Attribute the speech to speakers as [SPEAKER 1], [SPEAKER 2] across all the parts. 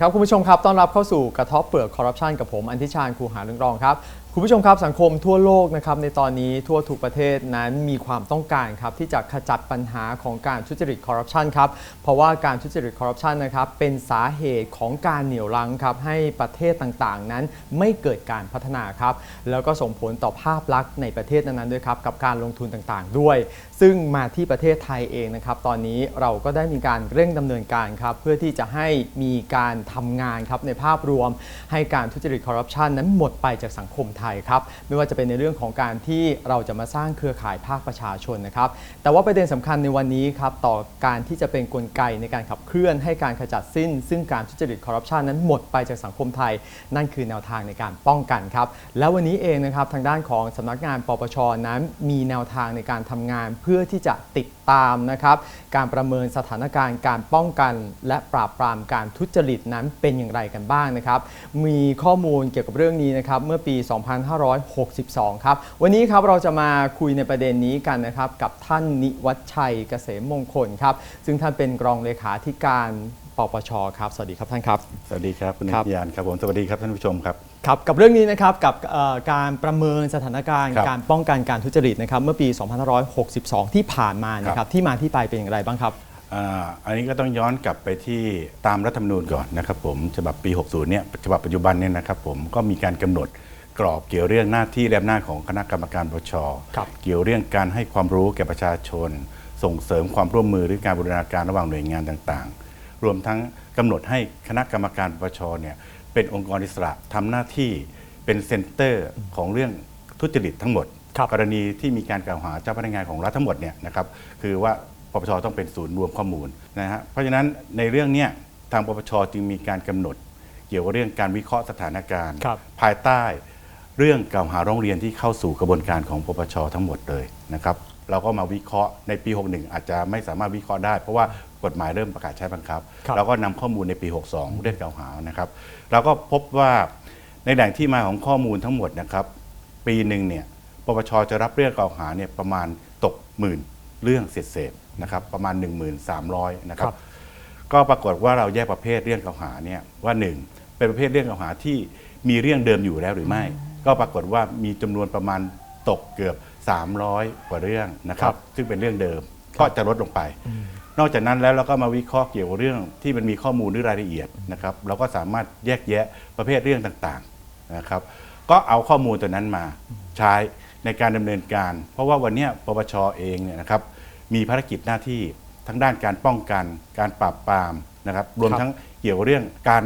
[SPEAKER 1] ดีครับคุณผู้ชมครับต้อนรับเข้าสู่กระทบเปลือกคอร์รัปชันกับผมอันทิชาญครูหาเรื่องรองครับคุณผู้ชมครับสังคมทั่วโลกนะครับในตอนนี้ทั่วทุกประเทศนั้นมีความต้องการครับที่จะขจัดปัญหาของการทุจริตคอร์รัปชันครับเพราะว่าการทุจริตคอร์รัปชันนะครับเป็นสาเหตุของการเหนี่ยวรั้งครับให้ประเทศต่างๆ นั้นไม่เกิดการพัฒนาครับแล้วก็ส่งผลต่อภาพลักษณ์ในประเทศนั้นๆด้วยครับกับการลงทุนต่างๆ ด้วย ซึ่งมาที่ประเทศไทยเองนะครับตอนนี้เราก็ได้มีการเร่งดำเนินการครับเพื่อที่จะให้มีการทำงานครับในภาพรวม ให้การทุจริตคอร์รัปชันนั้นหมดไปจากสังคมไทยครับไม่ว่าจะเป็นในเรื่องของการที่เราจะมาสร้างเครือข่ายภาคประชาชนนะครับ แต่ว่าประเด็นสำคัญในวันนี้ครับต่อการที่จะเป็นนกลไกในการขับเคลื่อนให้การขจัดสิ้น ซึ่งการทุจริตคอร์รัปชันนั้นหมดไปจากสังคมไทย นั่นคือแนวทางในการป้องกันครับ แล้ววันนี้เองนะครับทางด้านของสำนักงานปปชนั้นมีแนวทางในการทำงานเพื่อที่จะติด ตามนะครับการประเมินสถานการณ์การป้องกันและปราบปรามการทุจริตนั้นเป็นอย่างไรกันบ้างนะครับมีข้อมูลเกี่ยวกับเรื่องนี้นะครับเมื่อปี 2562 ครับวันนี้ครับเราจะมาคุยในประเด็นนี้กันนะครับกับท่านนิวัชชัยเกษมมงคลครับซึ่งท่านเป็นรองเลขาธิการ ปปชครับสวัสดีครับท่านครับ
[SPEAKER 2] สวัสดีครับคุณ
[SPEAKER 1] ครับ
[SPEAKER 2] นิตยานครับผมสวัสดีครับท่านผู้ชมครับ
[SPEAKER 1] ครับกับเรื่องนี้นะครับกับเอ่อการประเมินสถานการณ์
[SPEAKER 2] ครับ
[SPEAKER 1] การป้องกันการทุจริตนะครับเมื่อปี 2562 ที่ผ่านมานะค
[SPEAKER 2] ครั
[SPEAKER 1] รับบที่มาที่ไปเป็นอย่างไรบ้างครับ
[SPEAKER 2] อ่าอันนี้ก็ต้องย้อนกลับไปที่ตามรัฐธรรมนูญก่อนนะครับผมฉบับปี 60 เนี่ยฉบับปัจจุบันเนี่ยนะครับผมก็มีการกำหนดกรอบเกี่ยวเรื่องหน้าที่และอำนาจของคณะกรรมการปปช
[SPEAKER 1] ครับ
[SPEAKER 2] เกี่ยวเรื่องการให้ความรู้แก่ประชาชน ส่งเสริมความร่วมมือหรือการบูรณาการระหว่างหน่วยงานต่างๆ รวมทั้งกำหนดให้คณะกรรมการปปชเนี่ยเป็นองค์กรอิสระทำหน้าที่เป็นเซ็นเตอร์ของเรื่องทุจริตทั้งหมด
[SPEAKER 1] ครับ
[SPEAKER 2] กรณีที่มีการกล่าวหาเจ้าพนักงานของรัฐทั้งหมดเนี่ยนะครับคือว่าปปชต้องเป็นศูนย์รวมข้อมูลนะฮะเพราะฉะนั้นในเรื่องเนี้ยทางปปชจึงมีการกำหนด เกี่ยวกับเรื่องการวิเคราะห์สถานการณ์
[SPEAKER 1] ครับ
[SPEAKER 2] ภายใต้เรื่องกล่าวหาร้องเรียนที่เข้าสู่กระบวนการของปปชทั้งหมดเลยนะครับเราก็มาวิเคราะห์ในปี 61 อาจจะไม่สามารถวิเคราะห์ได้ เพราะว่า กฎหมายเริ่มประกาศใช้บังคับ
[SPEAKER 1] ครับ
[SPEAKER 2] เราก็นำข้อมูลในปี 62 เรื่องกล่าวหานะครับ เราก็พบว่าในแหล่งที่มาของข้อมูลทั้งหมดนะครับ ปีหนึ่งเนี่ยปปชจะรับเรื่องกล่าวหาเนี่ยประมาณตกหมื่นเรื่องเศษๆนะครับประมาณ 1,300นะครับ
[SPEAKER 1] ครับ
[SPEAKER 2] ก็ปรากฏว่าเราแยกประเภทเรื่องกล่าวหาเนี่ยว่าหนึ่งเป็นประเภทเรื่องกล่าวหาที่มีเรื่องเดิมอยู่แล้วหรือไม่ ก็ปรากฏว่ามีจำนวนประมาณตกเกือบ 300 กว่าเรื่องนะครั
[SPEAKER 1] ครับบ
[SPEAKER 2] ซึ่งเป็นเรื่องเดิมก็จะลดลงไป นอกจากนั้นแล้วเราก็มาวิเคราะห์เกี่ยวกับเรื่องที่มันมีข้อมูลหรือรายละเอียดนะครับเราก็สามารถแยกแยะประเภทเรื่องต่างๆนะครับก็เอาข้อมูลตัวนั้นมาใช้ในการดำเนินการ เพราะว่าวันนี้ปปชเองเนี่ยนะครับมีภารกิจหน้าที่ทั้งด้านการป้องกันการปราบปรามนะครับรวม
[SPEAKER 1] ร
[SPEAKER 2] ทั้งเกี่ยวกับเรื่องการ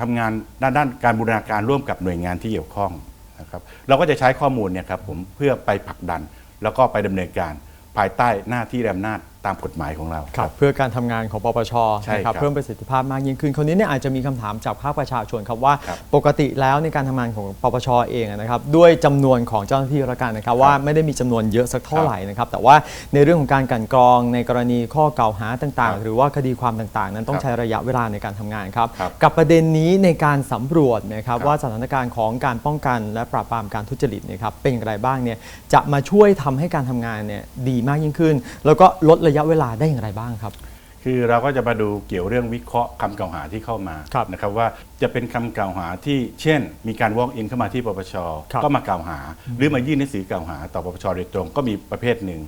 [SPEAKER 2] ทำงานด้านด้านการบูรณาการร่วมกับหน่วยงานที่เกี่ยวข้องนะครับเราก็จะใช้ข้อมูลเนี่ยครับผมเพื่อไปผลักดัน แล้วก็ไปดำเนินการภายใต้หน้าที่และอำนาจตามกฎหมายของเรา
[SPEAKER 1] ครับเพื่อการทำงานของปปช
[SPEAKER 2] ใช่
[SPEAKER 1] นะครับ
[SPEAKER 2] ครับ
[SPEAKER 1] เพิ่มประสิทธิภาพมากยิ่งขึ้น คราวนี้เนี่ยอาจจะมีคำถามจากภาคประชาชนครับว่า
[SPEAKER 2] ครับ
[SPEAKER 1] ปกติแล้วในการทำงานของปปชเองนะครับด้วยจำนวนของเจ้าหน้าที่ราชการนะครับว่าไม่ได้มีจำนวนเยอะสักเท่าไหร่นะครับแต่ว่าในเรื่องของการกลันกรองในกรณีข้อกล่าวหาต่าง
[SPEAKER 2] ครับ
[SPEAKER 1] ๆหรือว่าคดีความต่างๆ นั้นต้อง
[SPEAKER 2] ครับ
[SPEAKER 1] ใช้ระยะเวลาในการทำงานครับ
[SPEAKER 2] ครับ
[SPEAKER 1] กับประเด็นนี้ในการสำรวจนะครับ
[SPEAKER 2] ครับ
[SPEAKER 1] ว่าสถานการณ์ของการป้องกันและปราบปรามการทุจริตเนะครับเป็นอย่างไรบ้างเนี่ยจะมาช่วยทำให้การทำงานเนี่ยดีมากยิ่งขึ้น แล้วก็ลดระยะเวลาได้อย่างไรบ้างครับ
[SPEAKER 2] คือเราก็จะมาดูเกี่ยวเรื่องวิเคราะห์คำกล่าวหาที่เข้ามา
[SPEAKER 1] ครับ
[SPEAKER 2] นะครับว่าจะเป็นคำกล่าวหาที่เช่น มีการ walk in เข้ามาที่ปปช
[SPEAKER 1] ครับ
[SPEAKER 2] ก็มากล่าวหา หรือมายื่นหนังสือกล่าวหา ต่อปปชโดยตรงก็มีประเภทหนึ่ง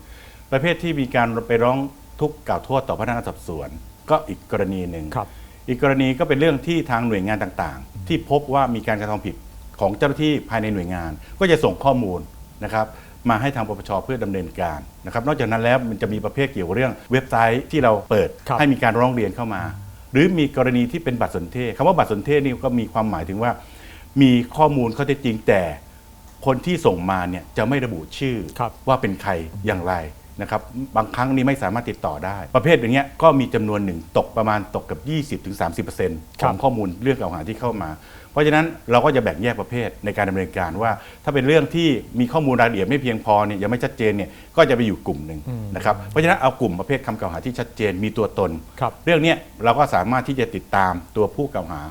[SPEAKER 2] ประเภทที่มีการไปร้องทุกข์กล่าวโทษต่อพนักงานสอบสวน ก็อีกกรณีหนึ่ง
[SPEAKER 1] ครับ
[SPEAKER 2] อีกกรณีก็เป็นเรื่องที่ทางหน่วยงานต่างๆ ที่พบว่ามีการกระทำผิดของเจ้าหน้าที่ภายในหน่วยงาน ก็จะส่งข้อมูลนะครับ มาให้ทางปปชเพื่อดำเนินการนะครับนอกจากนั้นแล้วมันจะมีประเภทเกี่ยวกับเรื่องเว็บไซต์ที่เราเปิด
[SPEAKER 1] ครับ
[SPEAKER 2] ให้มีการร้องเรียนเข้ามา หรือมีกรณีที่เป็นบัตรสนเทศคำว่าบัตรสนเทศนี่ก็มีความหมายถึงว่า มีข้อมูลข้อเท็จจริงแต่คนที่ส่งมาเนี่ยจะไม่ระบุชื่อ
[SPEAKER 1] ครับ
[SPEAKER 2] ว่าเป็นใครอย่างไรนะครับบางครั้งนี่ไม่สามารถติดต่อได้ ประเภทอย่างเงี้ยก็มีจำนวนหนึ่งตกประมาณตกกับ 20-30%ของข้อมูลเรื่องกล่าวหาที่เข้ามา เพราะฉะนั้นเราก็จะแบ่งแยกประเภทในการดำเนินการว่า ถ้าเป็นเรื่องที่มีข้อมูลรายละเอียดไม่เพียงพอเนี่ยยังไม่ชัดเจนเนี่ยก็จะไปอยู่กลุ่มหนึ่งนะครับเพราะฉะนั้นเอากลุ่มประเภทคำกล่าวหาที่ชัดเจนมีตัวตน
[SPEAKER 1] ครับ
[SPEAKER 2] เรื่องเนี้ยเราก็สามารถที่จะติดตามตัวผู้กล่าวหา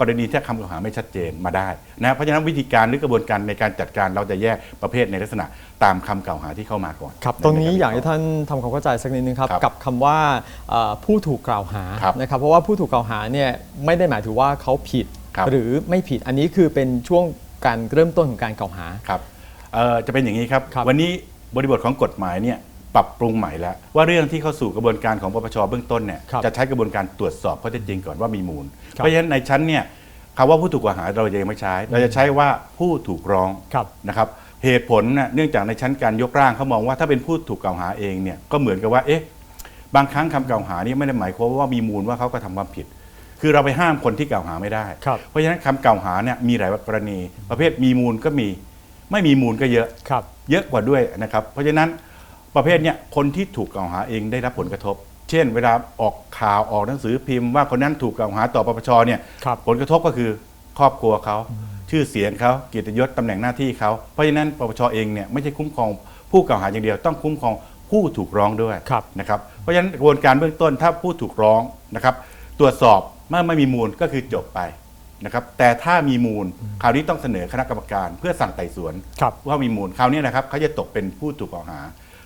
[SPEAKER 2] กรณีที่คำกล่าวหาไม่ชัดเจนมาได้นะเพราะฉะนั้นวิธีการหรือกระบวนการในการจัดการเราจะแยกประเภทในลักษณะตามคำกล่าวหาที่เข้ามาก่อน
[SPEAKER 1] ครับตรงนี้
[SPEAKER 2] ใก
[SPEAKER 1] อยากให้ท่านทำความเข้าใจสักนิดนึงครับ
[SPEAKER 2] ครับ
[SPEAKER 1] กับคำว่าเอ่อผู้ถูกกล่าวหา
[SPEAKER 2] ครับ
[SPEAKER 1] นะครับเพราะว่าผู้ถูกกล่าวหาเนี่ยไม่ได้หมายถึงว่าเขาผิด
[SPEAKER 2] ครับ
[SPEAKER 1] หรือไม่ผิดอันนี้คือเป็นช่วงการเริ่มต้นของการกล่าวหา
[SPEAKER 2] ครับเอ่อจะเป็นอย่างนี้ครับ
[SPEAKER 1] ครับ
[SPEAKER 2] วันนี้บริบทของกฎหมายเนี่ยปรับปรุงใหม่แล้ว ว่าเรื่องที่เข้าสู่กระบวนการของปปชเบื้องต้นเนี่ย
[SPEAKER 1] ครับ
[SPEAKER 2] จะใช้กระบวนการตรวจสอบข้อเท็จจริงก่อนว่ามีมูล
[SPEAKER 1] ครับ
[SPEAKER 2] เพราะฉะนั้นในชั้นเนี่ยคำว่าผู้ถูกกล่าวหาเราจะยังไม่ใช้ เราจะใช้ว่าผู้ถูกร้อง
[SPEAKER 1] ครับ
[SPEAKER 2] นะครับเหตุผลน่ะเนื่องจากในชั้นการยกร่างเขามองว่าถ้าเป็นผู้ถูกกล่าวหาเองเนี่ยก็เหมือนกับว่าเอ๊ะ บางครั้งคำกล่าวหานี่ไม่ได้หมายความว่ามีมูลว่าเขาก็ทำความผิด คือเราไปห้ามคนที่กล่าวหาไม่ได้
[SPEAKER 1] ครับ
[SPEAKER 2] เพราะฉะนั้นคำกล่าวหาเนี่ยมีหลายกรณี ประเภทมีมูลก็มี ไม่มีมูลก็เยอะ
[SPEAKER 1] ครับ
[SPEAKER 2] เยอะกว่าด้วยนะครับ เพราะฉะนั้นประเภทเนี้ยคนที่ถูกกล่าวหาเองได้รับผลกระทบ เช่น เวลาออกข่าวออกหนังสือพิมพ์ว่าคนนั้นถูกกล่าวหาต่อปปชเนี่ย
[SPEAKER 1] ครับ
[SPEAKER 2] ผลกระทบก็คือครอบครัวเขา ชื่อเสียงเขาเกียรติยศตำแหน่งหน้าที่เขาเพราะฉะนั้นปปชเองเนี่ยไม่ใช่คุ้มครองผู้กล่าวหาอย่างเดียวต้องคุ้มครองผู้ถูกร้องด้วย
[SPEAKER 1] ครับ
[SPEAKER 2] นะครับเพราะฉะนั้นกระบวนการเบื้องต้นถ้าผู้ถูกร้องนะครับ ตรวจสอบ เมื่อไม่มีมูลก็คือจบไปนะครับแต่ถ้ามีมูลคราวนี้ต้องเสนอคณะกรรมการเพื่อสั่งไต่สวน
[SPEAKER 1] ครับ
[SPEAKER 2] ว่ามีมูลคราวนี้นะครับเขาจะตกเป็นผู้ถูกกล่าวหา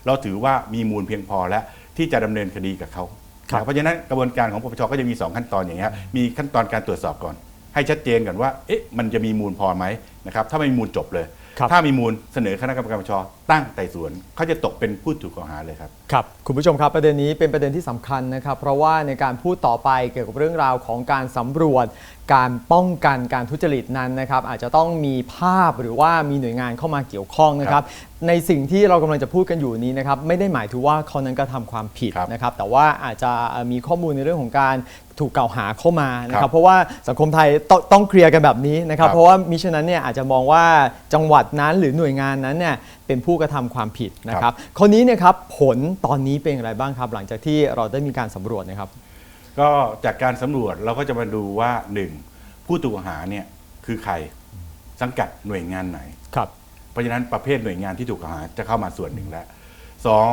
[SPEAKER 2] เราถือว่ามีมูลเพียงพอแล้วที่จะดำเนินคดีกับเขา
[SPEAKER 1] ครับ
[SPEAKER 2] นะเพราะฉะนั้นกระบวนการของปปชก็จะมี 2 ขั้นตอนอย่างเงี้ยครับมีขั้นตอนการตรวจสอบก่อน ให้ชัดเจนก่อนว่าเอ๊ะมันจะมีมูลพอไหมนะครับถ้าไม่มีมูลจบเลย
[SPEAKER 1] ครับ
[SPEAKER 2] ถ้ามีมูลเสนอคณะกรรมการปปชตั้งไต่สวนเขาจะตกเป็นผู้ถูกกล่าวหาเลยครับ
[SPEAKER 1] ครับ คุณผู้ชมครับประเด็นนี้เป็นประเด็นที่สำคัญนะครับ เพราะว่าในการพูดต่อไปเกี่ยวกับเรื่องราวของการสำรวจ การป้องกันการทุจริตนั้นนะครับ อาจจะต้องมีภาพหรือว่ามีหน่วยงานเข้ามาเกี่ยวข้องนะครับ ในสิ่งที่เรากำลังจะพูดกันอยู่นี้นะครับไม่ได้หมายถึงว่าเขานั้นกระทำความผิด
[SPEAKER 2] ครับ
[SPEAKER 1] นะครับ แต่ว่าอาจจะมีข้อมูลในเรื่องของการถูกกล่าวหาเข้ามานะค
[SPEAKER 2] ครั
[SPEAKER 1] รับ
[SPEAKER 2] บ
[SPEAKER 1] เพราะว่าสังคมไทยต้องต้องเคลียร์กันแบบนี้นะครับ
[SPEAKER 2] ครับ
[SPEAKER 1] เพราะว่ามิฉะนั้นเนี่ยอาจจะมองว่าจังหวัดนั้นหรือหน่วยงานนั้นเนี่ยเป็นผู้กระทำความผิดนะครับคราวนี้เนี่ยครับผลตอนนี้เป็นอย่างไรบ้างครับ หลังจากที่เราได้มีการสำรวจนะครับ
[SPEAKER 2] ก็จากการสำรวจเราก็จะมาดูว่าหนึ่งผู้ถูกกล่าวหาเนี่ยคือใครสังกัดหน่วยงานไหน
[SPEAKER 1] ครับ
[SPEAKER 2] เพราะฉะนั้นประเภทหน่วยงานที่ถูกกล่าวหาจะเข้ามาส่วนหนึ่งแล้วสอง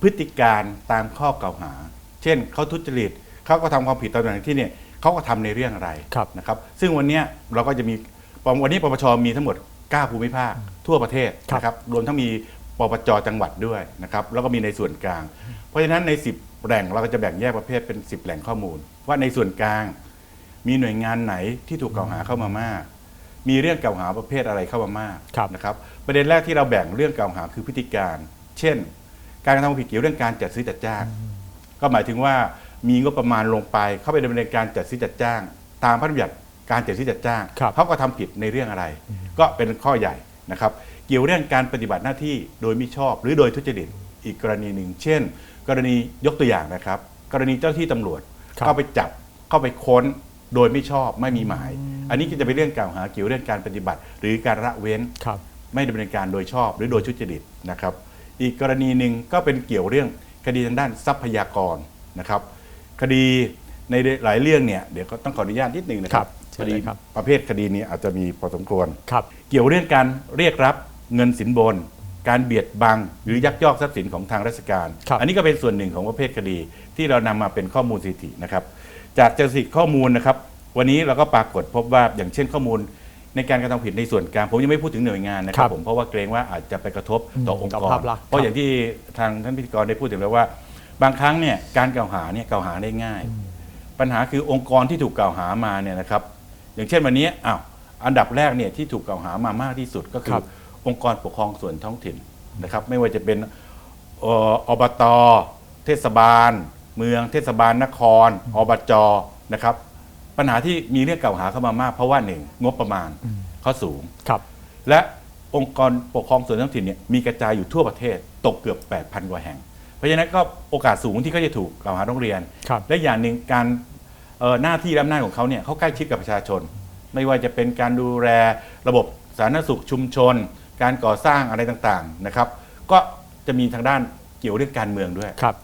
[SPEAKER 2] พฤติการตามข้อกล่าวหา เช่นเขาทุจริตเขาก็ทำความผิดตามอย่างที่เนี่ยเขาก็ทำในเรื่องอะไร
[SPEAKER 1] ครับ
[SPEAKER 2] นะครับ ซึ่งวันเนี้ยเราก็จะมีวันนี้ปปชมีทั้งหมด 9 ภูมิภาคทั่วประเทศ
[SPEAKER 1] ครับ
[SPEAKER 2] นะครับรวมทั้งมีปปจจังหวัดด้วยนะครับแล้วก็มีในส่วนกลาง เพราะฉะนั้นใน 10 แหล่งเราก็จะแบ่งแยกประเภทเป็น 10 แหล่งข้อมูล ว่าในส่วนกลางมีหน่วยงานไหนที่ถูกกล่าวหาเข้ามามาก มีเรื่องกล่าวหาประเภทอะไรเข้ามามาก
[SPEAKER 1] ครับ
[SPEAKER 2] นะครับประเด็นแรกที่เราแบ่งเรื่องกล่าวหาคือพฤติการ เช่น การกระทำความผิดเกี่ยวเรื่องการจัดซื้อจัดจ้างก็หมายถึงว่ามีงบประมาณลงไปเข้าไปดำเนินการจัดซื้อจัดจ้าง ตามพระราชบัญญัติ การจัดซื้อจัดจ้าง
[SPEAKER 1] ครับ
[SPEAKER 2] เขาก็ทำผิดในเรื่องอะไร ก็เป็นข้อใหญ่นะครับ เกี่ยวเรื่องการปฏิบัติหน้าที่โดยมิชอบหรือโดยทุจริตอีกกรณีหนึ่ง เช่น กรณียกตัวอย่างนะครับ กรณีเจ้าที่ตำรวจ
[SPEAKER 1] ครับ
[SPEAKER 2] เข้าไปจับเข้าไปค้นโดยไม่ชอบไม่มีหมาย อันนี้ก็จะเป็นเรื่องกล่าวหาเกี่ยวเรื่องการปฏิบัติ หรือการละเว้น
[SPEAKER 1] ครับ
[SPEAKER 2] ไม่ดำเนินการโดยชอบ หรือโดยทุจริตนะครับ อีกกรณีหนึ่งก็เป็นเกี่ยวเรื่องคดีทางด้านทรัพยากรนะครับ คดีในหลายเรื่องเนี่ยเดี๋ยวก็ต้องขออนุญาตนิดนึงนะครั
[SPEAKER 1] ครับบเชิ
[SPEAKER 2] ค
[SPEAKER 1] ญเล
[SPEAKER 2] ดี
[SPEAKER 1] ยครับ
[SPEAKER 2] ประเภทคดีนี้อาจจะมีพอสมควร
[SPEAKER 1] ครับ
[SPEAKER 2] เกี่ยวเรื่องการเรียกรับเงินสินบน การเบียดบังหรือยักยอกทรัพย์สินของทางราชการ
[SPEAKER 1] ครับ
[SPEAKER 2] อันนี้ก็เป็นส่วนหนึ่งของประเภทคดีที่เรานำมาเป็นข้อมูลสถิตินะครับ จากสถิติข้อมูลนะครับ วันนี้เราก็ปรากฏพบว่าอย่างเช่นข้อมูลในการกระทำผิดในส่วนกลางผมยังไม่พูดถึงหน่วยงานนะค
[SPEAKER 1] ครั
[SPEAKER 2] รับบผมเพราะว่าเกรงว่าอาจจะไปกระทบต่อองค์
[SPEAKER 1] ต่
[SPEAKER 2] ก
[SPEAKER 1] อ
[SPEAKER 2] ร
[SPEAKER 1] ภาพลักษณ์
[SPEAKER 2] เพราะอย่างที่ทางท่านพิธีกรได้พูดถึงแล้วว่า บางครั้งเนี่ยการกล่าวหาเนี่ยกล่าวหาได้ง่าย ปัญหาคือองค์กรที่ถูกกล่าวหามาเนี่ยนะครับ อย่างเช่นวันนี้อ้าวอันดับแรกเนี่ยที่ถูกกล่าวหามามากที่สุดก็คื
[SPEAKER 1] ครั
[SPEAKER 2] อบองค์กรปกครองส่วนท้องถิ่นนะครับ ไม่ว่าจะเป็นเอ่ออบต เทศบาล เมือง เทศบาลนคร อบจนะครับ ปัญหาที่มีเรื่องกล่าวหาเข้ามามาก เพราะว่าหนึ่งงบประมาณเขาสูง
[SPEAKER 1] ครับ
[SPEAKER 2] และองค์กรปกครองส่วนท้องถิ่นเนี่ยมีกระจายอยู่ทั่วประเทศตกเกือบ 8,000 กว่าแห่ง เพราะฉะนั้นก็โอกาสสูงที่เขาจะถูกกล่าวหาโรงเรียน
[SPEAKER 1] ครับ
[SPEAKER 2] และอย่างหนึ่งการเอ่อ หน้าที่และอำนาจของเขาเนี่ยเขาใกล้ชิดกับประชาชน ไม่ว่าจะเป็นการดูแลระบบสาธารณสุขชุมชน การก่อสร้างอะไรต่างๆนะครับ ก็จะมีทางด้านเกี่ยวเรื่องการเมืองด้วย
[SPEAKER 1] ครับ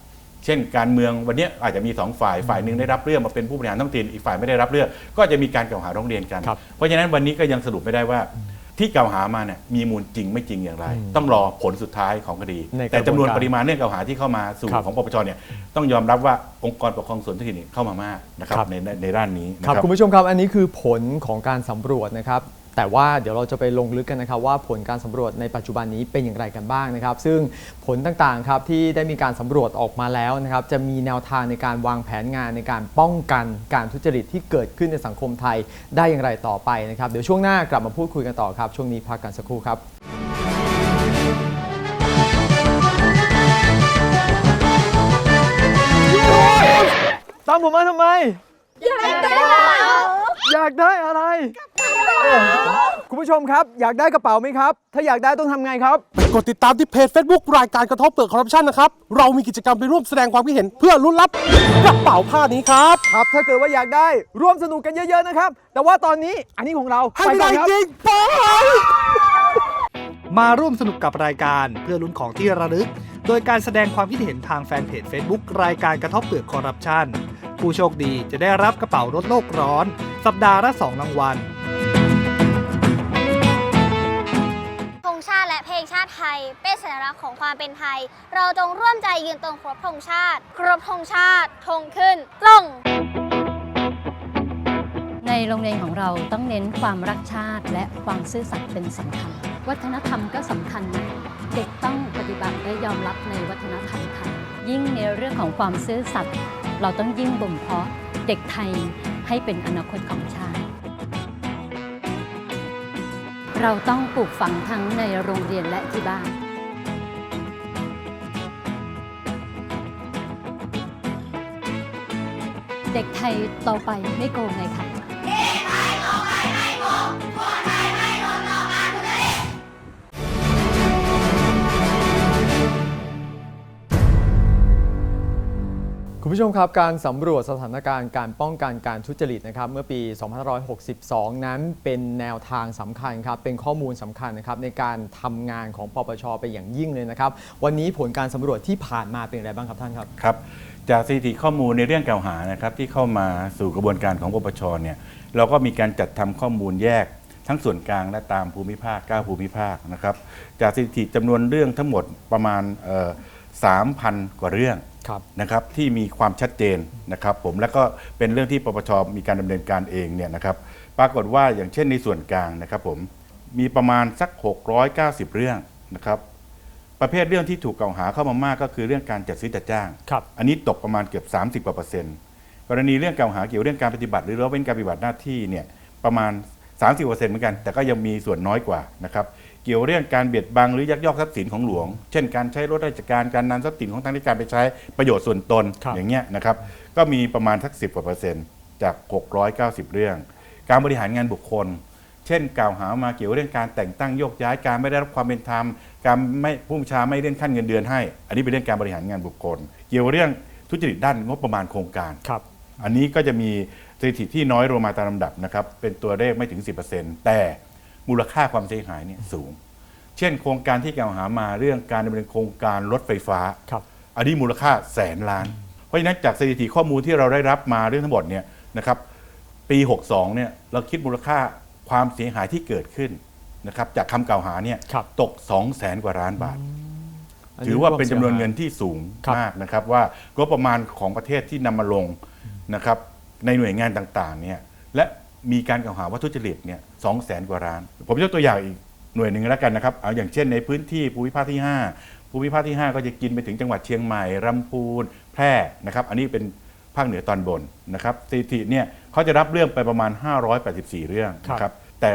[SPEAKER 2] เช่นการเมืองวันเนี้ยอาจจะมีสองฝ่ายฝ่ายหนึ่งได้รับเรื่องมาเป็นผู้บริหารท้องถิ่นอีกฝ่ายไม่ได้รับเรื่อง ก็จะมีการกล่าวหาร้องเรียนกัน
[SPEAKER 1] ครับ
[SPEAKER 2] เพราะฉะนั้นวันนี้ก็ยังสรุปไม่ได้ว่า ที่กล่าวหามาเนี่ยมีมูลจริงไม่จริงอย่างไร ต้องรอผลสุดท้ายของคดี
[SPEAKER 1] ในกระบวนการ
[SPEAKER 2] แต่จำนวนปริมาณเรื่องกล่าวหาที่เข้ามาสู่
[SPEAKER 1] ครับ
[SPEAKER 2] ของปปชเนี่ยต้องยอมรับว่าองค์กรปกครองส่วนท้องถิ่นเนี่ยเข้ามามากนะครับ
[SPEAKER 1] ครับ
[SPEAKER 2] ในในในด้านนี้นะ
[SPEAKER 1] ครับ
[SPEAKER 2] ครับ
[SPEAKER 1] คุณผู้ชมครับ อันนี้คือผลของการสำรวจนะครับ แต่ว่าเดี๋ยวเราจะไปลงลึกกันนะครับว่าผลการสำรวจในปัจจุบันนี้เป็นอย่างไรกันบ้างนะครับ ซึ่งผลต่างๆครับที่ได้มีการสำรวจออกมาแล้วนะครับจะมีแนวทางในการวางแผนงานในการป้องกันการทุจริตที่เกิดขึ้นในสังคมไทยได้อย่างไรต่อไปนะครับเดี๋ยวช่วงหน้ากลับมาพูดคุยกันต่อครับ ช่วงนี้พักกันสักครู่ครับตามผมมาทำไม อยากได้อยากได้อะไรโอ้ คุณผู้ชมครับ อยากได้กระเป๋าไหมครับ ถ้าอยากได้ต้องทำไงครับ
[SPEAKER 3] กดติดตามที่เพจ Facebook รายการกระทบเปลือกคอร์รัปชันนะครับ เรามีกิจกรรมไปร่วมแสดงความคิดเห็นเพื่อลุ้นรับกระเป๋าผ้านี้ครับ
[SPEAKER 1] ครับ ถ้าเกิดว่าอยากได้ร่วมสนุกกันเยอะ ๆ นะครับ แต่ว่าตอนนี้อันนี้ของเรา
[SPEAKER 3] ให้ไม่ได้
[SPEAKER 1] ก่อนครับ
[SPEAKER 3] จริงไป
[SPEAKER 4] มาร่วมสนุกกับรายการเพื่อลุ้นของที่ระลึก โดยการแสดงความคิดเห็นทางแฟนเพจ Facebook รายการกระทบเปลือกคอร์รัปชันผู้โชคดีจะได้รับกระเป๋ารถโลกร้อน สัปดาห์ละ 2 รางวัล
[SPEAKER 5] ไทย เป็นสัญลักษณ์ของความเป็นไทย เราจงร่วมใจยืนตรงครบธงชาติ ครบธงชาติธงขึ้นตรง
[SPEAKER 6] ในโรงเรียนของเราต้องเน้นความรักชาติและความซื่อสัตย์เป็นสำคัญ วัฒนธรรมก็สำคัญนะเด็กต้องปฏิบัติและยอมรับในวัฒนธรรมไทย ยิ่งในเรื่องของความซื่อสัตย์เราต้องยิ่งบ่มเพาะเด็กไทยให้เป็นอนาคตของชาติ เราต้องปลูกฝังทั้งในโรงเรียนและที่บ้าน เด็กไทยโตไปไม่โกงไงคะ
[SPEAKER 1] คุณผู้ชมครับ การสำรวจสถานการณ์การป้องกันการทุจริตนะครับเมื่อปี 2562 นั้นเป็นแนวทางสำคัญครับเป็นข้อมูลสำคัญนะครับในการทำงานของปปชไปอย่างยิ่งเลยนะครับ วันนี้ผลการสำรวจที่ผ่านมาเป็นอะไรบ้างครับท่านครับ
[SPEAKER 2] ครับ จากสถิติข้อมูลในเรื่องกล่าวหานะครับที่เข้ามาสู่กระบวนการของปปชเนี่ยเราก็มีการจัดทำข้อมูลแยกทั้งส่วนกลางและตามภูมิภาค 9 ภูมิภาคนะครับจากสถิติจำนวนเรื่องทั้งหมดประมาณ3,000 กว่าเรื่อง นะครับที่มีความชัดเจนนะครับผมแล้วก็เป็นเรื่องที่ปปชมีการดำเนินการเองเนี่ยนะครับปรากฏว่าอย่างเช่นในส่วนกลางนะครับผมมีประมาณสัก 690 เรื่องนะครับประเภทเรื่องที่ถูกกล่าวหาเข้ามามากก็คือเรื่องการจัดซื้อจัดจ้าง
[SPEAKER 1] ครับ
[SPEAKER 2] อันนี้ตกประมาณเกือบ 30กว่าเปอร์เซ็นต์กรณีเรื่องกล่าวหาเกี่ยวเรื่องการปฏิบัติ หรือละเว้นการปฏิบัติหน้าที่เนี่ยประมาณ 30เปอร์เซ็นต์เหมือนกัน แต่ก็ยังมีส่วนน้อยกว่านะครับเกี่ยวเรื่องการเบียดบังหรือยักยอกทรัพย์สินของหลวง เช่นการใช้รถราชการการนำทรัพย์สินของทางราชการไปใช้ประโยชน์ส่วนตน
[SPEAKER 1] ครับ
[SPEAKER 2] อย่างเงี้ยนะครับก็มีประมาณสัก 10กว่าเปอร์เซ็นต์จาก 690 เรื่อง การบริหารงานบุคคล เช่น กล่าวหามาเกี่ยวเรื่องการแต่งตั้งโยกย้ายการไม่ได้รับความเป็นธรรม การไม่ผู้บัญชาไม่เลื่อนขั้นเงินเดือนให้ อันนี้เป็นเรื่องการบริหารงานบุคคล เกี่ยวเรื่องทุจริตด้านงบประมาณโครงการ
[SPEAKER 1] ครับ
[SPEAKER 2] อันนี้ก็จะมีสถิติที่น้อยลงมาตามลำดับนะครับเป็นตัวเลขไม่ถึง 10%แต่ มูลค่าความเสียหายเนี่ยสูง เช่น โครงการที่กล่าวหามาเรื่องการดำเนินโครงการรถไฟฟ้า
[SPEAKER 1] ครับ
[SPEAKER 2] อันนี้มูลค่าแสนล้าน เพราะฉะนั้นจากสถิติข้อมูลที่เราได้รับมาเรื่องทั้งหมดเนี่ยนะครับ ปี 62 เนี่ยเราคิดมูลค่าความเสียหายที่เกิดขึ้นนะครับจากคำกล่าวหาเนี่ย
[SPEAKER 1] ครับ
[SPEAKER 2] ตก 2 0 0แสนกว่าล้านบาท
[SPEAKER 1] นนี้
[SPEAKER 2] ถือว่าเป็นจำนวน
[SPEAKER 1] รสียหย
[SPEAKER 2] เงินที่สูง
[SPEAKER 1] ครับ
[SPEAKER 2] มากนะครับว่างบประมาณของประเทศที่นำมาลงนะครับในหน่วยงานต่างๆเนี่ยและ มีการกล่าวหาว่าทุจริตเนี่ยสองแสนกว่าล้าน ผมยกตัวอย่างอีกหน่วยหนึ่งแล้วกันนะครับเอาอย่างเช่นในพื้นที่ภูมิภาคที่ 5 ภูมิภาคที่ 5 ก็จะกินไปถึงจังหวัดเชียงใหม่ลำพูน แพร่นะครับ อันนี้เป็นภาคเหนือตอนบนนะครับสถิติเนี่ยเขาจะรับเรื่องไปประมาณ 584 เรื่องนะครับแต่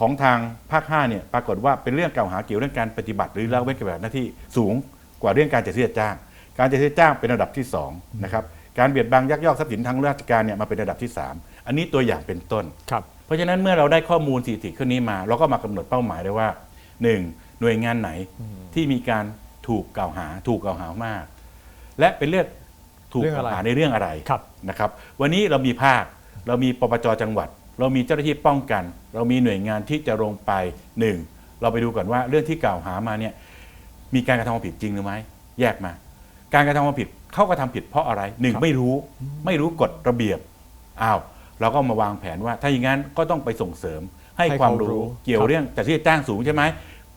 [SPEAKER 2] ของทางภาค5เนี่ยปรากฏว่าเป็นเรื่องกล่าวหาเกี่ยวเรื่องการปฏิบัติ หรือละเว้นการปฏิบัติหน้าที่สูงกว่าเรื่องการจัดซื้อจัดจ้าง การจัดซื้อจัดจ้างเป็นระดับที่2นะครับการเบียดบังยักยอกทรัพย์สินทางราชการเนี่ยมาเป็นระดับที่ 3 อันนี้ตัวอย่างเป็นต้น
[SPEAKER 1] ครับ
[SPEAKER 2] เพราะฉะนั้นเมื่อเราได้ข้อมูลสถิติขึ้นนี้มา เราก็มากำหนดเป้าหมายได้ว่า 1. หน่วยงานไหนที่มีการถูกกล่าวหาถูกกล่าวหามาก และเป็นเรื่องถูก
[SPEAKER 1] เรื่อง
[SPEAKER 2] ก
[SPEAKER 1] อะไร
[SPEAKER 2] ล่าวหาในเรื่องอะไร
[SPEAKER 1] ครับ
[SPEAKER 2] นะครับวันนี้เรามีภาค เรามีปปจจังหวัด เรามีเจ้าหน้าที่ป้องกัน เรามีหน่วยงานที่จะลงไปหนึ่งเราไปดูก่อนว่าเรื่องที่กล่าวหามาเนี่ยมีการกระทำความผิดจริงหรือไม่แยกมา การกระทำความผิดเขากระทำผิดเพราะอะไรหนึ่ง
[SPEAKER 1] ครับ
[SPEAKER 2] ไม่รู้ไม่รู้กฎระเบียบอ้าว เราก็มาวางแผนว่า ถ้าอย่างนั้นก็ต้องไปส่งเสริมให้
[SPEAKER 1] ให้
[SPEAKER 2] ความ
[SPEAKER 1] ความรู้
[SPEAKER 2] รู้เกี่ยว
[SPEAKER 1] ครับ
[SPEAKER 2] เรื่องจัดซื้อจัดจ้างสูงใช่ไหม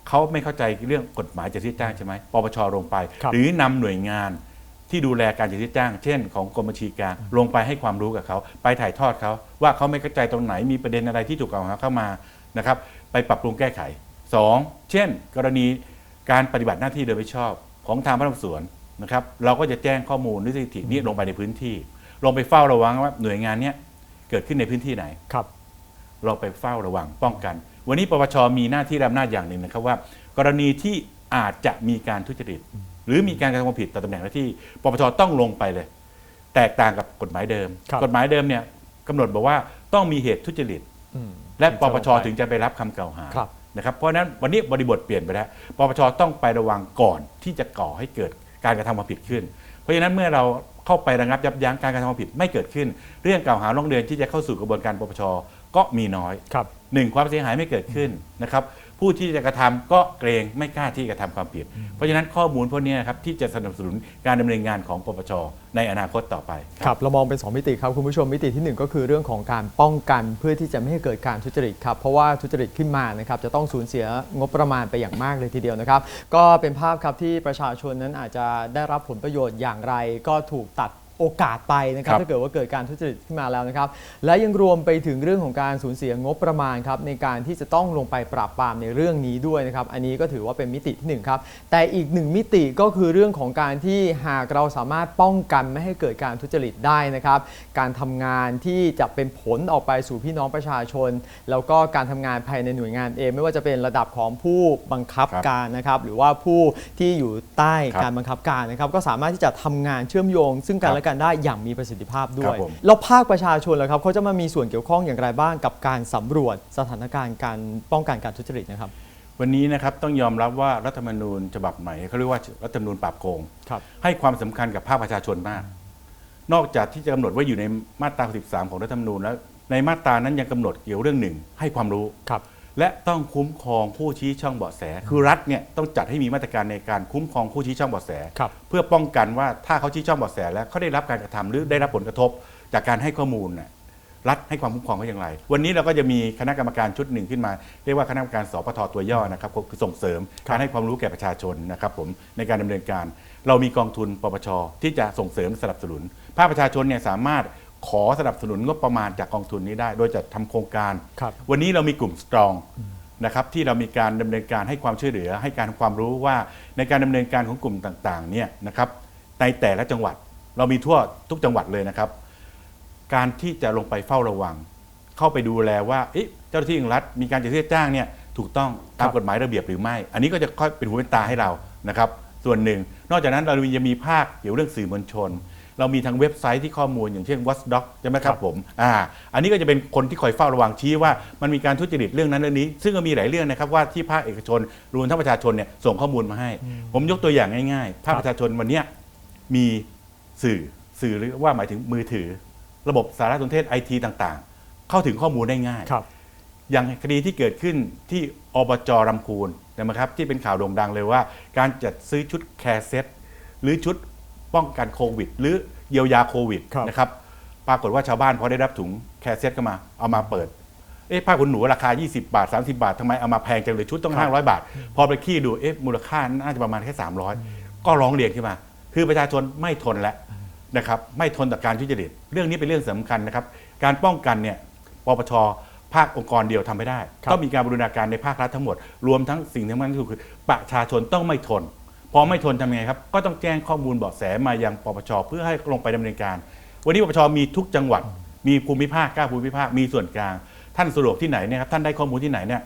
[SPEAKER 2] เขาไม่เข้าใจเรื่องกฎหมายจัดซื้อจัดจ้างใช่ไหมปปชลงไป
[SPEAKER 1] ครับ
[SPEAKER 2] หรือนำหน่วยงานที่ดูแลการจัดซื้อจัดจ้าง เช่น ของกรมบัญชีกลางลงไปให้ความรู้กับเขาไปถ่ายทอดเขาว่าเขาไม่เข้าใจตรงไหนมีประเด็นอะไรที่ถูกกล่าวหาเข้ามานะครับ ไปปรับปรุงแก้ไขสองเช่น กรณีการปฏิบัติหน้าที่โดยไม่ชอบของทางพนักงานสวนนะครับ เราก็จะแจ้งข้อมูลหรือสถิตินี้ลงไปในพื้นที่ ลงไปเฝ้าระวังว่าหน่วยงานเนี้ย เกิดขึ้นในพื้นที่ไหน
[SPEAKER 1] ครับ
[SPEAKER 2] เราไปเฝ้าระวังป้องกัน วันนี้ปปชมีหน้าที่และอำนาจอย่างหนึ่งนะครับว่า กรณีที่อาจจะมีการทุจริต หรือมีการกระทำความผิดต่อตำแหน่งหน้าที่ปปชต้องลงไปเลย แตกต่างกับกฎหมายเดิม
[SPEAKER 1] ครับ
[SPEAKER 2] กฎหมายเดิมเนี่ยกำหนดบอกว่าต้องมีเหตุทุจริต
[SPEAKER 1] อืม
[SPEAKER 2] และปปช
[SPEAKER 1] ลงไป
[SPEAKER 2] ถึงจะไปรับคำกล่าวหา
[SPEAKER 1] ครับ
[SPEAKER 2] นะครับเพราะฉะนั้นวันนี้บริบทเปลี่ยนไปแล้วปปชต้องไประวังก่อนที่จะก่อให้เกิดการกระทำความผิดขึ้น เพราะฉะนั้นเมื่อเรา เข้าไประงับยับยั้งการกระทำความผิดไม่เกิดขึ้น เรื่องกล่าวหาร้องเรียนที่จะเข้าสู่กระบวนการปปชก็มีน้อย
[SPEAKER 1] ครับ
[SPEAKER 2] หนึ่งความเสียหายไม่เกิดขึ้นนะครับ ผู้ที่จะกระทำก็เกรงไม่กล้าที่จะทำความผิด เพราะฉะนั้นข้อมูลพวกนี้นะครับที่จะสนับสนุนการดำเนินงานของปปชในอนาคตต่อไป
[SPEAKER 1] ครับเรามองเป็น 2 มิติครับคุณผู้ชมมิติทีหนึ่1 ก็คือเรื่องของการป้องกันเพื่อที่จะไม่ให้เกิดการทุจริตครับเพราะว่าทุจริตขึ้นมานะครับจะต้องสูญเสียงบประมาณไปอย่างมากเลยทีเดียวนะครับก็เป็นภาพครับที่ประชาชนนั้นอาจจะได้รับผลประโยชน์อย่างไร ก็ถูกตัด โอกาสไปนะครับ
[SPEAKER 2] ครับ
[SPEAKER 1] ถ้าเกิดว่าเกิดการทุจริตขึ้นมาแล้วนะครับ และยังรวมไปถึงเรื่องของการสูญเสียงบประมาณครับในการที่จะต้องลงไปปราบปรามในเรื่องนี้ด้วยนะครับ อันนี้ก็ถือว่าเป็นมิติที่หนึ่งครับ แต่อีกหนึ่งมิติก็คือเรื่องของการที่หากเราสามารถป้องกันไม่ให้เกิดการทุจริตได้นะครับ การทำงานที่จะเป็นผลออกไปสู่พี่น้องประชาชน แล้วก็การทำงานภายในหน่วยงานเอง ไม่ว่าจะเป็นระดับของผู้บังคับ
[SPEAKER 2] ครับ
[SPEAKER 1] การนะครับ หรือว่าผู้ที่อยู่ใต้
[SPEAKER 2] ครับ
[SPEAKER 1] การบังคับการนะครับ ก็สามารถที่จะทำงานเชื่อมโยง ซึ่งกัน
[SPEAKER 2] ครับ
[SPEAKER 1] และกันได้อย่างมีประสิทธิภาพด้
[SPEAKER 2] ครั
[SPEAKER 1] วย
[SPEAKER 2] บผม
[SPEAKER 1] แล้วภาคประชาชนล่ะครับเขาจะมามีส่วนเกี่ยวข้องอย่างไรบ้างกับการสำรวจสถานการณ์การป้องกันการทุจริตนะครับ
[SPEAKER 2] วันนี้นะครับต้องยอมรับว่ารัฐธรรมนูญฉบับใหม่เขาเรียกว่ารัฐธรรมนูญปราบโกง
[SPEAKER 1] ครับ
[SPEAKER 2] ให้ความสำคัญกับภาคประชาชนมาก นอกจากที่จะกำหนดไว้อยู่ในมาตรา 13 ของรัฐธรรมนูญแล้ว ในมาตรานั้นยังกำหนดเกี่ยวเรื่องหนึ่งให้ความรู้
[SPEAKER 1] ครับ
[SPEAKER 2] และต้องคุ้มครองผู้ชี้ช่องเบาะแส คือรัฐเนี่ยต้องจัดให้มีมาตรการในการคุ้มครองผู้ชี้ช่องเบาะแส
[SPEAKER 1] ครับ
[SPEAKER 2] เพื่อป้องกันว่าถ้าเขาชี้ช่องเบาะแส แล้วเขาได้รับการกระทำหรือได้รับผลกระทบจากการให้ข้อมูลน่ะรัฐให้ความคุ้มครองเขาอย่างไร วันนี้เราก็จะมีคณะกรรมการชุดหนึ่งขึ้นมาเรียกว่าคณะกรรมการสปทตัวย่อนะครับก็คือส่งเสริมการให้ความรู้แก่ประชาชนนะครับผมในการดำเนินการ เรามีกองทุนปปชที่จะส่งเสริมสนับสนุนภาคประชาชนเนี่ยสามารถ ขอสนับสนุนงบประมาณจากกองทุนนี้ได้ โดยจะทำโครงการ
[SPEAKER 1] ครับ
[SPEAKER 2] วันนี้เรามีกลุ่มสตรองนะครับที่เรามีการดำเนินการให้ความช่วยเหลือ ให้การความรู้ว่าในการดำเนินการของกลุ่มต่างๆเนี่ยนะครับในแต่ละจังหวัดเรามีทั่วทุกจังหวัดเลยนะครับ การที่จะลงไปเฝ้าระวัง เข้าไปดูแลว่าเอ๊ะเจ้าหน้าที่ของรัฐมีการจัดซื้อจ้างเนี่ยถูกต้องตามกฎหมายระเบียบหรือไม่ อันนี้ก็จะค่อยเป็นหูเป็นตาให้เรานะครับ ส่วนหนึ่ง นอกจากนั้นเรายังมีภาคเกี่ยวเรื่องสื่อมวลชน เรามีทางเว็บไซต์ที่ข้อมูลอย่างเช่น Watchdog ใช่ไหมครับผมอ่าอันนี้ก็จะเป็นคนที่คอยเฝ้าระวังชี้ว่ามันมีการทุจริตเรื่องนั้นเรื่องนี้ ซึ่งก็มีหลายเรื่องนะครับว่าที่ภาคเอกชนรวมทั้งประชาชนเนี่ยส่งข้อมูลมาให้ ผมยกตัวอย่างง่ายๆ ภาคประชาชนวันเนี้ยมีสื่อสื่อหรือว่าหมายถึงมือถือ ระบบสารสนเทศไอทีต่างๆ เข้าถึงข้อมูลได้ง่าย
[SPEAKER 1] ครับ
[SPEAKER 2] อย่างคดีที่เกิดขึ้นที่อบจรำคูนนะครับที่เป็นข่าวโด่งดังเลยว่า การจัดซื้อชุดแคร์เซ็ตหรือชุด ป้องกันโควิด หรือเยียวยาโควิด
[SPEAKER 1] ครับ
[SPEAKER 2] นะครับ ปรากฏว่าชาวบ้านพอได้รับถุงแคร์เซ็ตเข้ามา เอามาเปิด เอ๊ะผ้าขนหนูราคา 20 บาท 30 บาททำไมเอามาแพงจังเลยชุดต้อง 500 บาท พอไปขี้ดูเอ๊ะมูลค่าน่าจะประมาณแค่ 300 ก็ร้องเรียนขึ้นมา คือประชาชนไม่ทนแล้วนะครับไม่ทนต่อการทุจริตเรื่องนี้เป็นเรื่องสำคัญนะครับ การป้องกันเนี่ยปปชภาคองค์กรเดียวทำไม่ได้
[SPEAKER 1] ครับ
[SPEAKER 2] ต้องมีการบรูรณาการในภาครัฐทั้งหมด รวมทั้งสิ่งที่สำคัญที่สุดคือ ประชาชนต้องไม่ทน พอไม่ทนทำยังไงครับ ก็ต้องแจ้งข้อมูลเบาะแสมายังปปชเพื่อให้ลงไปดำเนินการ วันนี้ปปชมีทุกจังหวัด มีภูมิภาคเก้าภูมิภาคมีส่วนกลาง ท่านสะดวกที่ไหนเนี่ยครับท่านได้ข้อมูลที่ไหนเนี่ย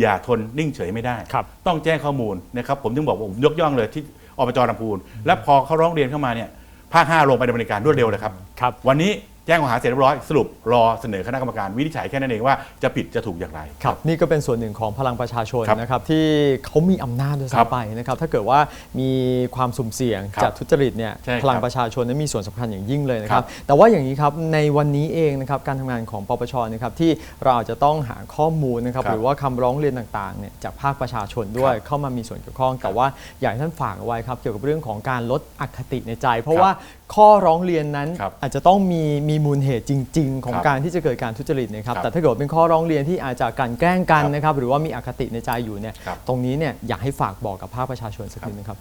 [SPEAKER 2] อย่าทนนิ่งเฉยไม่ได้
[SPEAKER 1] ครับ
[SPEAKER 2] ต้องแจ้งข้อมูลนะครับผมถึงบอกว่าผมยกย่องเลยที่อบจลำพูนและพอเขาร้องเรียนเข้ามาเนี่ยภาคห้าลงไปดำเนินการรวดเร็วเลยครับ
[SPEAKER 1] ครับ
[SPEAKER 2] วันนี้แแจ้งข้อหาเสร็จเรียบร้อยสรุปรอเสนอคณะกรรมการวินิจฉัยแค่นั้นเองว่าจะผิดจะถูกอย่างไร
[SPEAKER 1] ครับ นี่ก็เป็นส่วนหนึ่งของพลังประชาชน
[SPEAKER 2] ครับ
[SPEAKER 1] นะครับที่เขามีอำนาจด้วย
[SPEAKER 2] ครับ
[SPEAKER 1] ซ้ำไปนะครับถ้าเกิดว่ามีความสุ่มเสี่ยง
[SPEAKER 2] ครับ
[SPEAKER 1] จากทุจริตเนี่ย
[SPEAKER 2] ใช่ครับ
[SPEAKER 1] พลังประชาชนนั้นมีส่วนสำคัญอย่างยิ่งเลยนะค
[SPEAKER 2] ครั
[SPEAKER 1] รับบแต่ว่าอย่างนี้ครับในวันนี้เองนะครับการทำงานของปปชนะครับที่เราอาจจะต้องหาข้อมูลนะครับ
[SPEAKER 2] ครับ
[SPEAKER 1] หรือว่าคำร้องเรียนต่างๆเนี่ยจากภาคประชาชนด้วย
[SPEAKER 2] ครับ
[SPEAKER 1] เข้ามามีส่วนเกี่ยวข้อง แต่ว่าอยากให้ท่านฝากเอาไว้ครับเกี่ยวกับเรื่องของการลดอคติในใจ เพราะ
[SPEAKER 2] ครับ
[SPEAKER 1] ว่า ข้อร้องเรียนนั้น
[SPEAKER 2] ครับ
[SPEAKER 1] อาจจะต้องมีมีมูลเหตุจริง ๆ ของ
[SPEAKER 2] ครับ
[SPEAKER 1] การที่จะเกิดการทุจริตนะครับ
[SPEAKER 2] ครับ
[SPEAKER 1] แต่ถ้าเกิดว่าเป็นข้อร้องเรียนที่อาจจะกลันแกล้งกัน
[SPEAKER 2] ครับ
[SPEAKER 1] นะครับหรือว่ามีอคติในใจอยู่เนี่ย
[SPEAKER 2] ครับ
[SPEAKER 1] ตรงนี้เนี่ยอยากให้ฝากบอกกับภาคประชาชนสักนิดนึงครับ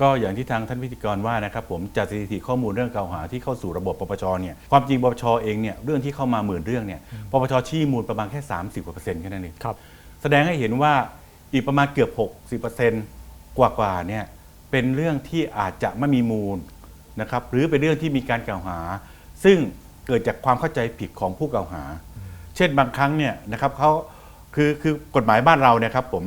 [SPEAKER 2] ก็อย่างที่ทางท่านพิธีกรว่านะครับผมจากสถิติข้อมูลเรื่องกล่าวหาที่เข้าสู่ระบบปปชเนี่ยความจริงปปชเองเนี่ยเรื่องที่เข้ามาหมื่นเรื่องเนี่ยปปชชี้มูลประมาณแค่ 30กว่าเปอร์เซ็นต์แค่นั้นเอง
[SPEAKER 1] ครับ
[SPEAKER 2] แสดงให้เห็นว่าอีกประมาณเกือบ 60เปอร์เซ็นต์กว่าๆเนี่ยเป็นเรื่องที่อาจจะไม่มีมูล นะครับหรือเป็นเรื่องที่มีการกล่าวหา ซึ่งเกิดจากความเข้าใจผิดของผู้กล่าวหา เช่นบางครั้งเนี่ยนะครับเขาคือคือกฎหมายบ้านเราเนี่ยครับผม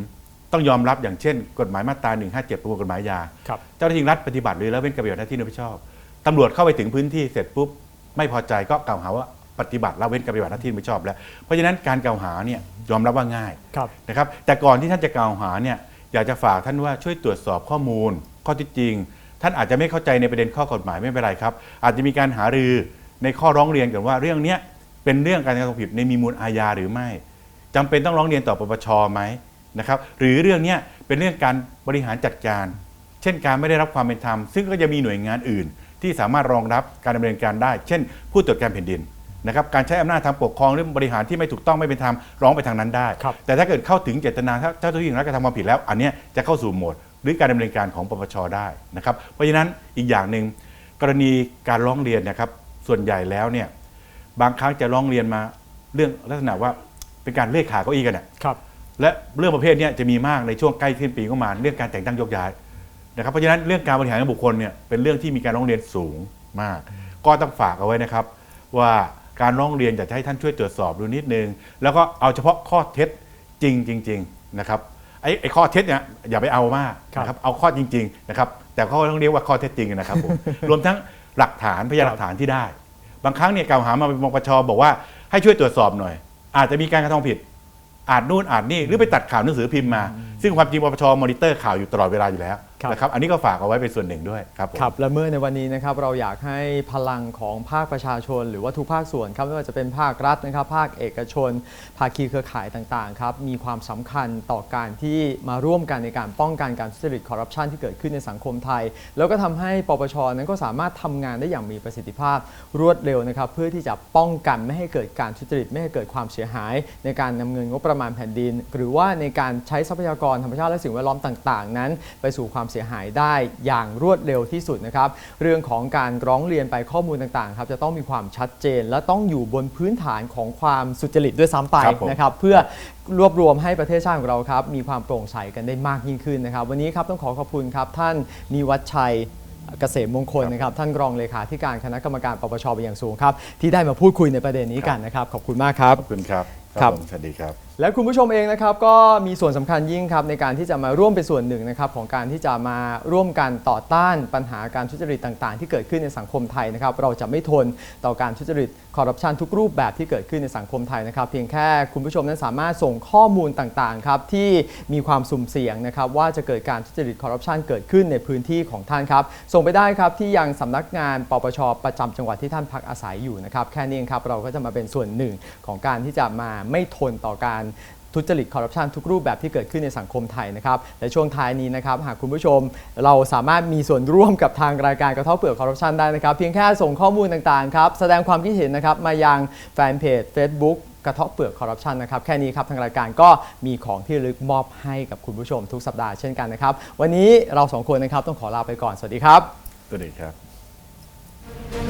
[SPEAKER 2] ต้องยอมรับอย่างเช่น กฎหมายมาตรา157ประมวลกฎหมายยา
[SPEAKER 1] ครับ
[SPEAKER 2] เจ้าหน้าที่รัฐปฏิบัติหรือละเว้นการปฏิบัติหน้าที่โดยมิชอบตำรวจเข้าไปถึงพื้นที่เสร็จปุ๊บไม่พอใจก็กล่าวหาว่าปฏิบัติละเว้นการปฏิบัติหน้าที่โดยมิชอบแล้ว เพราะฉะนั้นการกล่าวหาเนี่ยยอมรับว่าง่าย
[SPEAKER 1] ครับ
[SPEAKER 2] นะครับแต่ก่อนที่ท่านจะกล่าวหาเนี่ยอยากจะฝากท่านว่าช่วยตรวจสอบข้อมูล ข้อเที่จริง ท่านอาจจะไม่เข้าใจในประเด็นข้อกฎหมายไม่เป็นไรครับ อาจจะมีการหารือในข้อร้องเรียนกันว่าเรื่องเนี้ยเป็นเรื่องการกระทำผิดในมีมูลอาญาหรือไม่จำเป็นต้องร้องเรียนต่อปปชไหมนะครับหรือเรื่องเนี้ยเป็นเรื่องการบริหารจัดการ เช่นการไม่ได้รับความเป็นธรรม ซึ่งก็จะมีหน่วยงานอื่น ที่สามารถรองรับการดำเนินการได้ เช่น ผู้ตรวจการแผ่นดินนะครับการใช้อำนาจทางปกครองหรือบริหารที่ไม่ถูกต้องไม่เป็นธรรมร้องไปทางนั้นได้
[SPEAKER 1] ครับ
[SPEAKER 2] แต่ถ้าเกิดเข้าถึงเจตนาถ้าเจ้าหน้าที่รัฐกระทำความผิดแล้ว อันเนี้ยจะเข้าสู่โหมด หรือการดำเนินการของปปชได้นะครับ เพราะฉะนั้นอีกอย่างหนึ่งกรณีการร้องเรียนนะครับส่วนใหญ่แล้วเนี่ยบางครั้งจะร้องเรียนมาเรื่องลักษณะว่าเป็นการเลื่อยขาเก้าอี้กันน่ะ
[SPEAKER 1] ครับ
[SPEAKER 2] และเรื่องประเภทเนี้ยจะมีมากในช่วงใกล้สิ้นปีก็มาเรื่องการแต่งตั้งยกย้ายนะครับเพราะฉะนั้นเรื่องการบริหารบุคคลเนี่ยเป็นเรื่องที่มีการร้องเรียนสูงมาก ก็ต้องฝากเอาไว้นะครับ ว่าการร้องเรียนอยากจะให้ท่านช่วยตรวจสอบดูนิดนึง แล้วก็เอาเฉพาะข้อเท็จจริงจริง ๆ นะครับ ไอ้ไอ้ข้อเท็จเนี่ยอย่าไปเอามาก
[SPEAKER 1] ครับ
[SPEAKER 2] นะครับเอาข้อจริงๆนะครับแต่เขาต้องเรียกว่าข้อเท็จจริงนะครับผมรวมทั้งหลักฐานพยานหลักฐานที่ได้ บางครั้งเนี่ยกล่าวหามาเป็นปปชบอกว่าให้ช่วยตรวจสอบหน่อย อาจจะมีการกระทำผิดอาจนู่นอาจนี่หรือไปตัดข่าวหนังสือพิมพ์มา ซึ่งความจริงปปชมอนิเตอร์ข่าวอยู่ตลอดเวลาอยู่แล้ว
[SPEAKER 1] ครับ
[SPEAKER 2] นะครับอันนี้ก็ฝากเอาไว้เป็นส่วนหนึ่งด้วยครับผม
[SPEAKER 1] ครับและเมื่อในวันนี้นะครับเราอยากให้พลังของภาคประชาชน หรือว่าทุกภาคส่วนครับไม่ว่าจะเป็นภาครัฐนะครับ ภาคเอกชน ภาคีเครือข่ายต่างๆครับมีความสำคัญต่อการที่มาร่วมกันในการป้องกันการทุจริตคอร์รัปชันที่เกิดขึ้นในสังคมไทย แล้วก็ทำให้ปปชนั้นก็สามารถทำงานได้อย่างมีประสิทธิภาพรวดเร็วนะครับ เพื่อที่จะป้องกันไม่ให้เกิดการทุจริตไม่ให้เกิดความเสียหาย ในการนำเงินงบประมาณแผ่นดิน หรือว่าในการใช้ทรัพยากรธรรมชาติและสิ่งแวดล้อมต่าง ๆ นั้น ไปสู่ความเสียหายได้อย่างรวดเร็วที่สุดนะครับ เรื่องของการร้องเรียนไปข้อมูลต่างๆครับจะต้องมีความชัดเจน และต้องอยู่บนพื้นฐานของความสุจริตด้วยซ้ำไป
[SPEAKER 2] ครับผม
[SPEAKER 1] นะครับเพื่อรวบรวมให้ประเทศชาติของเราครับมีความโปร่งใสกันได้มากยิ่งขึ้นนะครับ วันนี้ครับต้องขอขอบคุณครับท่านนิวัชชัยเกษมมงคลนะครับท่านรองเลขาธิการคณะกรรมการปปชเป็นอย่างสูงครับที่ได้มาพูดคุยในประเด็นนี้กันนะครับขอบคุณมากครับ
[SPEAKER 2] ขอบคุณครับ
[SPEAKER 1] ครับ
[SPEAKER 2] ผมสวัสดีครับ
[SPEAKER 1] และคุณผู้ชมเองนะครับก็มีส่วนสำคัญยิ่งครับในการที่จะมาร่วมเป็นส่วนหนึ่งนะครับของการที่จะมาร่วมกันต่อต้านปัญหาการทุจริตต่าง ๆ ที่เกิดขึ้นในสังคมไทยนะครับเราจะไม่ทนต่อการทุจริตคอร์รัปชันทุกรูปแบบที่เกิดขึ้นในสังคมไทยนะครับ เพียงแค่คุณผู้ชมนั้นสามารถส่งข้อมูลต่างๆครับที่มีความสุ่มเสี่ยงนะครับว่าจะเกิดการทุจริตคอร์รัปชันเกิดขึ้นในพื้นที่ของท่านครับส่งไปได้ครับที่ยังสำนักงานปปชประจำจังหวัดที่ท่านพักอาศัยอยู่นะครับแค่นี้เองครับเราก็จะมาเป็นส่วนหนึ่งของการที่จะมาไม่ทนต่อการทุจริตคอร์รัปชันทุกรูปแบบที่เกิดขึ้นในสังคมไทยนะครับและช่วงท้ายนี้นะครับหากคุณผู้ชมเราสามารถมีส่วนร่วมกับทางรายการกระเทาะเปลือกคอร์รัปชันได้นะครับ เพียงแค่ส่งข้อมูลต่างๆครับแสดงความคิดเห็นนะครับมายังแฟนเพจ Facebook กระเทาะเปลือกคอร์รัปชันนะครับแค่นี้ครับทางรายการก็มีของที่ลึกมอบให้กับคุณผู้ชมทุกสัปดาห์เช่นกันนะครับ วันนี้เราสองคนนะครับต้องขอลาไปก่อนสวัสดีครับ
[SPEAKER 2] สวัสดีครับ